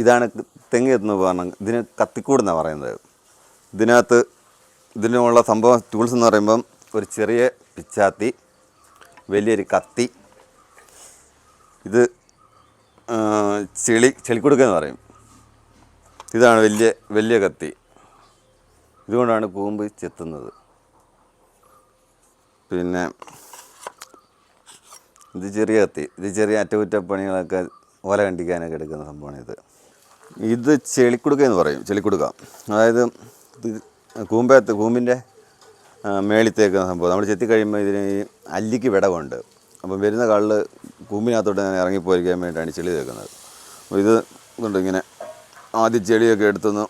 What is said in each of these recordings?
ഇതാണ് തെങ്ങ് എന്ന് ഉപകരണം ഇതിന് കത്തിക്കൂടെന്നാണ് പറയുന്നത്. ഇതിനകത്ത് ഇതിനുള്ള സംഭവം ടൂൾസ് എന്ന് പറയുമ്പം ഒരു ചെറിയ പിച്ചാത്തി വലിയൊരു കത്തി ഇത് ചെളി ചെളിക്കുടുക്ക എന്ന് പറയും. ഇതാണ് വലിയ വലിയ കത്തി. ഇതുകൊണ്ടാണ് കൂമ്പ് ചെത്തുന്നത്. പിന്നെ ഇത് ചെറിയ കത്തി. ഇത് ചെറിയ അറ്റകുറ്റപ്പണികളൊക്കെ ഓല കണ്ടിക്കാനൊക്കെ എടുക്കുന്ന സംഭവമാണ് ഇത്. ഇത് ചെളിക്കുടുക്ക എന്ന് പറയും ചെളിക്കുടുക്ക. അതായത് ഇത് കൂമ്പത്ത് കൂമ്പിന്റെ മേളിത്തേക്ക് സംഭവം. നമ്മൾ ചെത്തി കഴിയുമ്പോൾ ഇതിന് ഈ അല്ലിക്ക് വിടവുണ്ട്. അപ്പം വരുന്ന കള്ള് കൂമ്പിനകത്തോട്ട് ഞാൻ ഇറങ്ങിപ്പോയിരിക്കാൻ വേണ്ടിയിട്ടാണ് ചെളി തേക്കുന്നത്. അപ്പോൾ ഇത് ഇതുണ്ട് ഇങ്ങനെ ആദ്യം ചെളിയൊക്കെ എടുത്തൊന്ന്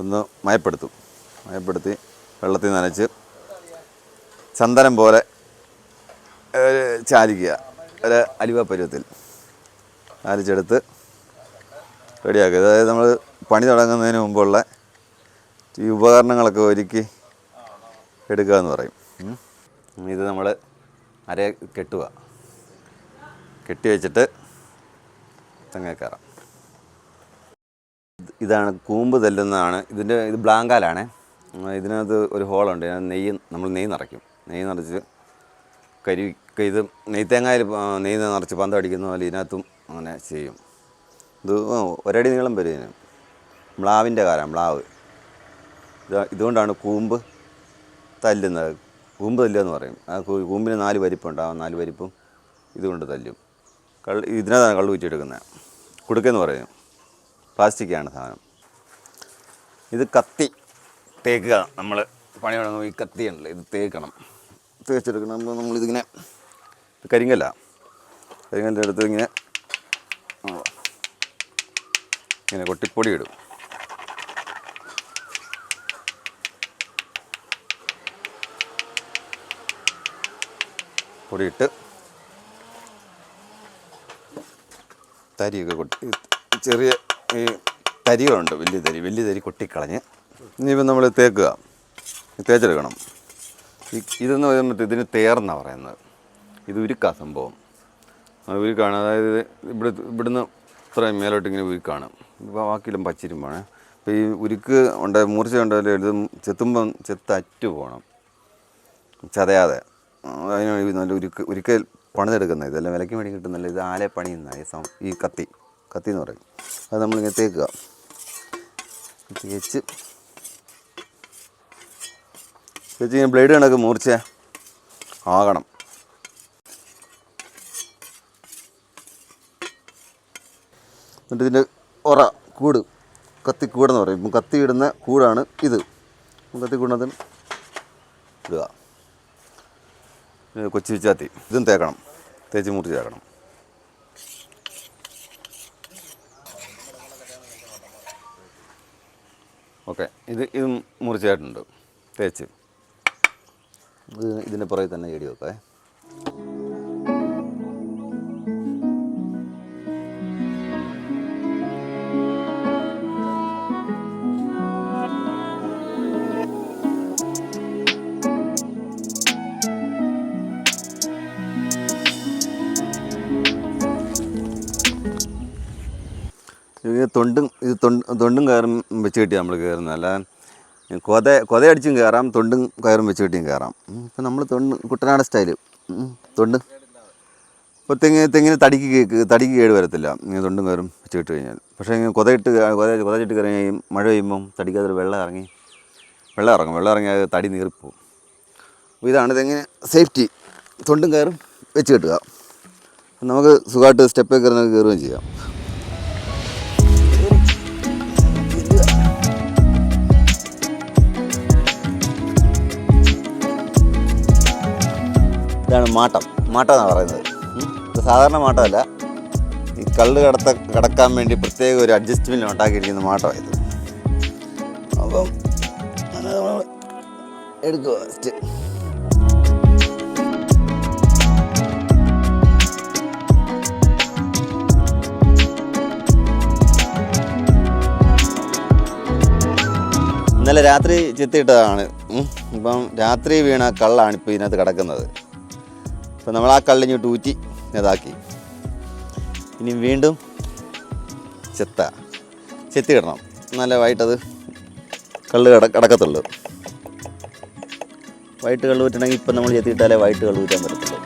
ഒന്ന് മയപ്പെടുത്തും. മയപ്പെടുത്തി വെള്ളത്തിൽ നനച്ച് ചന്ദനം പോലെ ചാലിക്കുക ഒരു അലുവ പരുവത്തിൽ. ചാലിച്ചെടുത്ത് റെഡിയാക്കുക അതായത് നമ്മൾ പണി തുടങ്ങുന്നതിന് മുമ്പുള്ള ഈ ഉപകരണങ്ങളൊക്കെ ഒരുക്കി എടുക്കുക എന്ന് പറയും. ഇത് നമ്മൾ അര കെട്ടുക. കെട്ടി വെച്ചിട്ട് തെങ്ങ ഇതാണ് കൂമ്പ് തെല്ലുന്നതാണ്. ഇതിന്റെ ഇത് ബ്ലാങ്കാലാണ്. ഇതിനകത്ത് ഒരു ഹോളുണ്ട്. നെയ്യ് നമ്മൾ നെയ്യ് നിറയ്ക്കും. നെയ്യ് നിറച്ച് കരി ഇത് നെയ്ത്തേങ്ങയിൽ നെയ്യ് നിറച്ച് പന്തടിക്കുന്ന പോലെ ഇതിനകത്തും അങ്ങനെ ചെയ്യും. ഒരടി നീളം വരും ഇതിന് മ്ലാവിന്റെ കാലം മ്ലാവ്. ഇത് ഇതുകൊണ്ടാണ് കൂമ്പ് തല്ലുന്നത്. കൂമ്പ് തല്ലുക എന്ന് പറയും. ആ കൂമ്പിന് നാല് വലിപ്പുണ്ട്. ആ നാല് വരിപ്പും ഇതുകൊണ്ട് തല്ലും. കള്ള് ഇതിനകത്താണ് കള്ള് കുറ്റിയെടുക്കുന്നത് കുടുക്കെന്ന് പറയും. പ്ലാസ്റ്റിക്കാണ് സാധനം. ഇത് കത്തി തേക്കുക. നമ്മൾ പണി തുടങ്ങുമ്പോൾ ഈ കത്തി ഉണ്ടല്ലോ ഇത് തേക്കണം. തേച്ചെടുക്കണം. നമ്മളിതിങ്ങനെ കരിങ്കല്ല. കരിങ്കല്ലിന്റെ അടുത്ത് ഇങ്ങനെ ആ, ഇങ്ങനെ കൊട്ടിപ്പൊടി ഇടും. പൊടിയിട്ട് തരിയൊക്കെ കൊട്ടി ചെറിയ ഈ തരികളുണ്ട് വലിയ തരി വലിയ തരി കൊട്ടിക്കളഞ്ഞ് ഇനിയിപ്പം നമ്മൾ തേക്കുക. തേച്ചെടുക്കണം. ഇതെന്ന് പറയുമ്പോൾ ഇതിന് തേർന്നാണ് പറയുന്നത്. ഇത് ഉരുക്കാ സംഭവം. ഉരുക്കാണ്. അതായത് ഇവിടെ ഇവിടുന്ന് ഇത്രയും മേലോട്ട് ഇങ്ങനെ ഉരുക്കാണ്. ബാക്കിയെല്ലാം പച്ചിരുമ്പാണ് അപ്പോൾ ഈ ഉരുക്ക് ഉണ്ട് മൂർച്ച ഉണ്ടായാലും എഴുതും ചെത്തുമ്പം ചെത്ത് പോകണം ചതയാതെ. അതിന് നല്ല ഉരുക്ക് ഉരുക്കൽ പണിതെടുക്കുന്ന ഇതെല്ലാം വിലയ്ക്ക് വേണ്ടി കിട്ടുന്നില്ല ഇത് ആലെ പണിയുന്ന ഈ കത്തി. കത്തി എന്ന് പറയും. അത് നമ്മളിങ്ങനെ തേക്കുക. തേച്ച്. തേച്ച് ഇങ്ങനെ ബ്ലേഡ് കണക്ക് മൂർച്ച ആകണം. എന്നിട്ട് ഇതിന്റെ ഒറ കൂട്. കത്തി കൂടെന്ന് പറയും. ഇപ്പം കത്തി ഇടുന്ന കൂടാണ് ഇത്. ഇപ്പം കത്തി കൂടുന്നത് ഇടുക. കൊച്ചി വിച്ചാത്തി ഇതും തേക്കണം. തേച്ച് മുറിച്ച് തേക്കണം ഓക്കെ. ഇത് ഇതും മുറിച്ചായിട്ടുണ്ട് തേച്ച്. ഇത് ഇതിന്റെ പുറകെ തന്നെ ചെടി വെക്കേ തൊണ്ടും ഇത് തൊണ്ട് കയറും വെച്ച് കെട്ടി നമ്മൾ കയറുന്നത്. അല്ല കൊത കൊതയടിച്ചും കയറാം തൊണ്ടും കയറും വെച്ച് കെട്ടിയും കയറാം. ഇപ്പം നമ്മൾ തൊണ്ട് കുട്ടനാട് സ്റ്റൈൽ. തൊണ്ട്. ഇപ്പോൾ തെങ്ങ് തെങ്ങിന് തടിക്ക് തടിക്ക് കേട് വരത്തില്ല. ഇങ്ങനെ തൊണ്ടും കയറും വെച്ച് കെട്ടി കഴിഞ്ഞാൽ. പക്ഷേ ഇങ്ങനെ കൊതയിട്ട് കൊത കൊതച്ചിട്ട് കയറി മഴ പെയ്യുമ്പം തടിക്കകത്ത് വെള്ളം ഇറങ്ങി വെള്ളം ഇറങ്ങും. വെള്ളം ഇറങ്ങി അത് തടി നീറിപ്പോവും. അപ്പോൾ ഇതാണ് തെങ്ങിന് സേഫ്റ്റി. തൊണ്ടും കയറും വെച്ച് കെട്ടുക. നമുക്ക് സുഖമായിട്ട് സ്റ്റെപ്പ് കയറുന്ന കയറുകയും ചെയ്യാം. ഇതാണ് മാട്ടം. മാട്ടം എന്നാണ് പറയുന്നത് ഇത് സാധാരണ മാട്ടമല്ല. ഈ കള്ള് കടത്ത കടക്കാൻ വേണ്ടി പ്രത്യേക ഒരു അഡ്ജസ്റ്റ്മെന്റ് ഉണ്ടാക്കിയിരിക്കുന്ന മാട്ടമാണ് ഇത്. അപ്പം എടുക്കുക ഫസ്റ്റ് ഇന്നലെ രാത്രി ചെത്തിയിട്ടതാണ്. ഇപ്പം രാത്രി വീണ കള്ളാണ് ഇപ്പോൾ ഇതിനകത്ത് കിടക്കുന്നത്. അപ്പം നമ്മൾ ആ കള്ളിഞ്ഞിട്ട് ഊറ്റി ഇതാക്കി. ഇനി വീണ്ടും ചെത്ത. ചെത്തി കിടണം നല്ല വൈകിട്ടത് കള്ള് കട കിടക്കത്തുള്ളൂ. വൈകിട്ട് കള്ള് ഊറ്റണമെങ്കിൽ ഇപ്പം നമ്മൾ ചെത്തിയിട്ടാലേ വൈകിട്ട് കള്ള് ഊറ്റാൻ പറ്റത്തുള്ളൂ.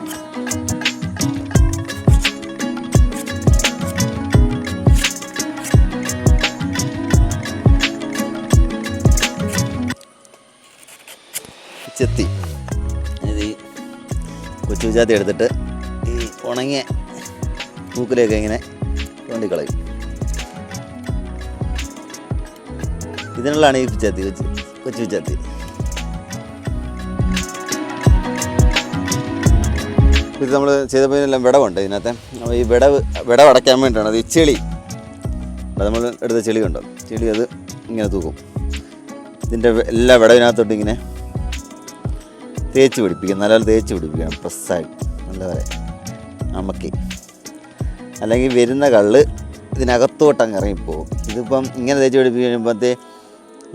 ചെത്തി. കൊച്ചു എടുത്തിട്ട് ഈ ഉണങ്ങിയ മൂക്കിലേക്ക് ഇങ്ങനെ തോണ്ടിക്കളയും. ഇതിനുള്ളതാണ് ഈ പിച്ചാത്തി കൊച്ചു കൊച്ചു പിച്ചാത്തി ഇത് നമ്മൾ ചെയ്തപ്പോൾ എല്ലാം വിടവുണ്ട് ഇതിനകത്ത്. അപ്പോൾ ഈ വിടവ് വിടവ് അടയ്ക്കാൻ വേണ്ടിയിട്ടാണ് അത് ഈ ചെളി. നമ്മൾ എടുത്ത ചെളി കണ്ടോ? ചെളി അത് ഇങ്ങനെ തൂക്കും. ഇതിന്റെ എല്ലാ വിടവിനകത്തോട്ട് ഇങ്ങനെ തേച്ച് പിടിപ്പിക്കും. നല്ല തേച്ച് പിടിപ്പിക്കണം. പ്രസ്സായി. നല്ലപോലെ അമക്കി അല്ലെങ്കിൽ വരുന്ന കള്ള് ഇതിനകത്തോട്ട് അങ്ങ് ഇറങ്ങിപ്പോകും. ഇതിപ്പം ഇങ്ങനെ തേച്ച് പിടിപ്പിച്ച് കഴിയുമ്പോഴത്തേ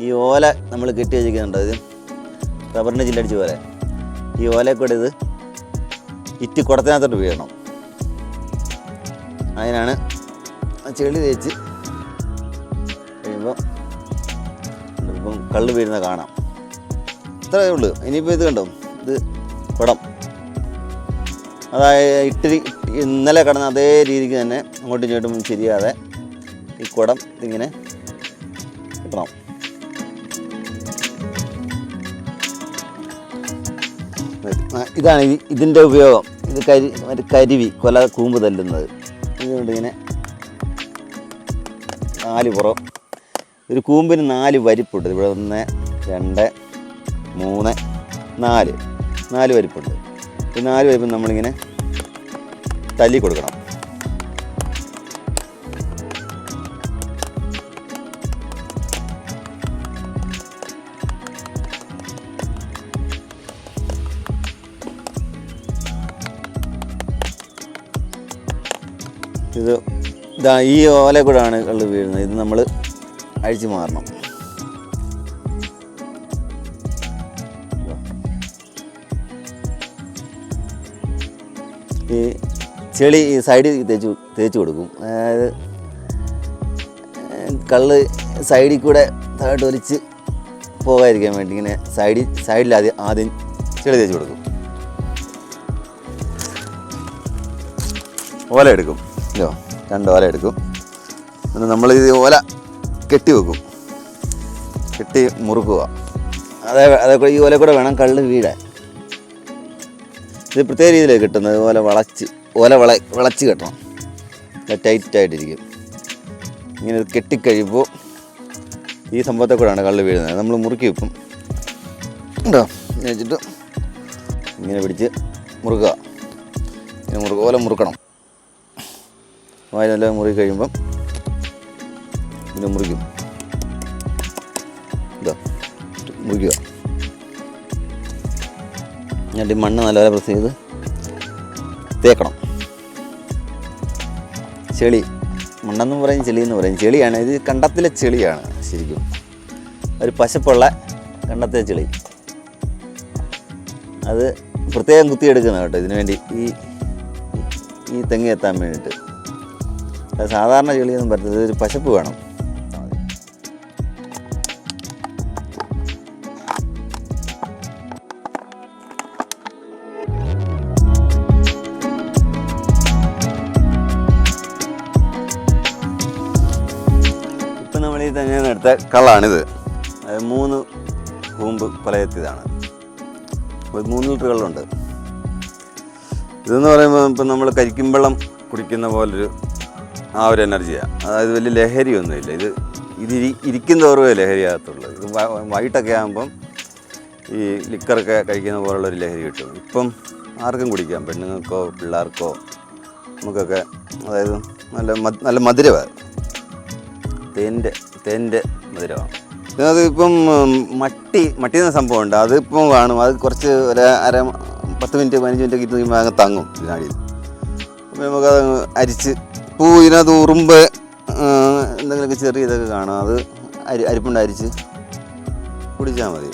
ഈ ഓല നമ്മൾ കെട്ടി വെച്ചിരിക്കുന്നുണ്ട്. ഇത് റബ്ബറിന്റെ ചില്ലടിച്ച് പോലെ ഈ ഓലക്കൂടെ കൂടെ ഇത് ഇറ്റ് കുടത്തിനകത്തോട്ട് വീഴണം. അതിനാണ് ആ ചെളി തേച്ച് കഴിയുമ്പോൾ ഇപ്പം കള്ള് വീഴുന്ന കാണാം. ഇത്രയേ ഉള്ളൂ. ഇനിയിപ്പോൾ ഇത് കണ്ടോ? കുടം അതായത് ഇട്ടിരി ഇന്നലെ കിടന്ന അതേ രീതിക്ക് തന്നെ അങ്ങോട്ടും ഇങ്ങോട്ടും ശരിയാതെ ഈ കുടം ഇങ്ങനെ ആ, ഇതാണ് ഇതിന്റെ ഉപയോഗം. ഇത് കരി മറ്റേ കരിവി കൊല കൂമ്പ് തല്ലുന്നത്. ഇതുകൊണ്ട് ഇങ്ങനെ നാല് പുറം. ഒരു കൂമ്പിന് നാല് വരിപ്പുണ്ട് ഇവിടെ ഒന്ന് രണ്ട് മൂന്ന് നാല്. നാല് വരിപ്പുണ്ട് ഈ നാല് വരിപ്പ് നമ്മളിങ്ങനെ തല്ലി കൊടുക്കണം. ഇത് ഇതാ ഈ ഓല കൂടാണ് കള്ള് വീഴുന്നത് ഇത് നമ്മൾ അഴിച്ചു മാറണം. ചെളി സൈഡിൽ തേച്ച് തേച്ച് കൊടുക്കും. അതായത് കള്ള് സൈഡിൽ കൂടെ താഴോട്ട് ഒലിച്ച് പോകാതിരിക്കാൻ വേണ്ടി ഇങ്ങനെ സൈഡിൽ സൈഡിൽ ആദ്യം ആദ്യം ചെളി തേച്ച് കൊടുക്കും. ഓല എടുക്കും. ഇല്ലോ രണ്ട് ഓല എടുക്കും. എന്നിട്ട് നമ്മൾ ഇത് ഓല കെട്ടി വെക്കും. കെട്ടി മുറുക്കുക. അതേ അതേ ഈ ഓല കൂടെ വേണം കള്ള് വീഴാൻ. ഇത് പ്രത്യേക രീതിയിലാണ് കിട്ടുന്നത് ഓല വളച്ച്. ഓല വിള വിളച്ച് കെട്ടണം. ടൈറ്റായിട്ടിരിക്കും. ഇങ്ങനെ കെട്ടിക്കഴിയുമ്പോൾ ഈ സംഭവത്തെ കൂടെയാണ് കള്ള് വീഴുന്നത്. നമ്മൾ മുറുക്കി വെക്കും. ഉണ്ടോ വെച്ചിട്ട് ഇങ്ങനെ പിടിച്ച് മുറുക്കുക. ഇങ്ങനെ മുറുക്കുക. ഓല മുറുക്കണം. വായ നല്ല മുറുകി കഴിയുമ്പം ഇങ്ങനെ മുറിക്കും. ഇതാ മുറിക്കുക. ഈ മണ്ണ് നല്ലപോലെ പ്രസ് ചെയ്ത് തേക്കണം. ചെളി. മണ്ണെന്നും പറയും ചെളി എന്ന് പറയും. ചെളിയാണ്. ഇത് കണ്ടത്തിലെ ചെളിയാണ് ശരിക്കും. ഒരു പശപ്പുള്ള കണ്ടത്തിലെ ചെളി. അത് പ്രത്യേകം കുത്തിയെടുക്കുന്ന കേട്ടോ ഇതിനു വേണ്ടി. ഈ ഈ തെങ്ങി എത്താൻ വേണ്ടിയിട്ട്. സാധാരണ ചെളിയൊന്നും പറ്റത്തില്ല. ഒരു പശപ്പ് വേണം. ഈ കള്ളാണിത് മൂന്ന് കൂമ്പ് കൊലയെത്തിയതാണ് ഒരു മൂന്ന് ലിറ്റർ കള്ളുണ്ട് ഇതെന്ന് പറയുമ്പോൾ ഇപ്പം നമ്മൾ വെള്ളം കുടിക്കുന്ന പോലൊരു ആ ഒരു എനർജിയാണ് അതായത് വലിയ ലഹരിയൊന്നുമില്ല. ഇത് ഇത് ഇരി ഇരിക്കും തോറുമേ ലഹരിയാകത്തുള്ളൂ. ഇത് വൈകിട്ടൊക്കെ ആകുമ്പം ഈ ലിക്കറൊക്കെ കഴിക്കുന്ന പോലുള്ളൊരു ലഹരി കിട്ടും. ഇപ്പം ആർക്കും കുടിക്കാം. പെണ്ണുങ്ങൾക്കോ പിള്ളേർക്കോ നമുക്കൊക്കെ അതായത് നല്ല നല്ല മധുരമാണ് തേന്റെ തേന്റെ മധുരമാണ് അത് ഇപ്പം ഉം, മട്ടി മട്ടി എന്ന സംഭവമുണ്ട്. അതിപ്പം കാണും. അത് കുറച്ച് ഒരു അര പത്ത് മിനിറ്റ് പതിനഞ്ച് മിനിറ്റ് ഒക്കെ കഴിയുമ്പോൾ അങ്ങ് തങ്ങും ഇതിനാടിയിൽ അപ്പോൾ നമുക്കത് അരിച്ച് പൂ ഇതിനകത്ത് ഉറുമ്പ് എന്തെങ്കിലുമൊക്കെ ചെറിയ ഇതൊക്കെ കാണാം. അത് അരി അരിപ്പുണ്ട് അരിച്ച് കുടിച്ചാൽ മതി.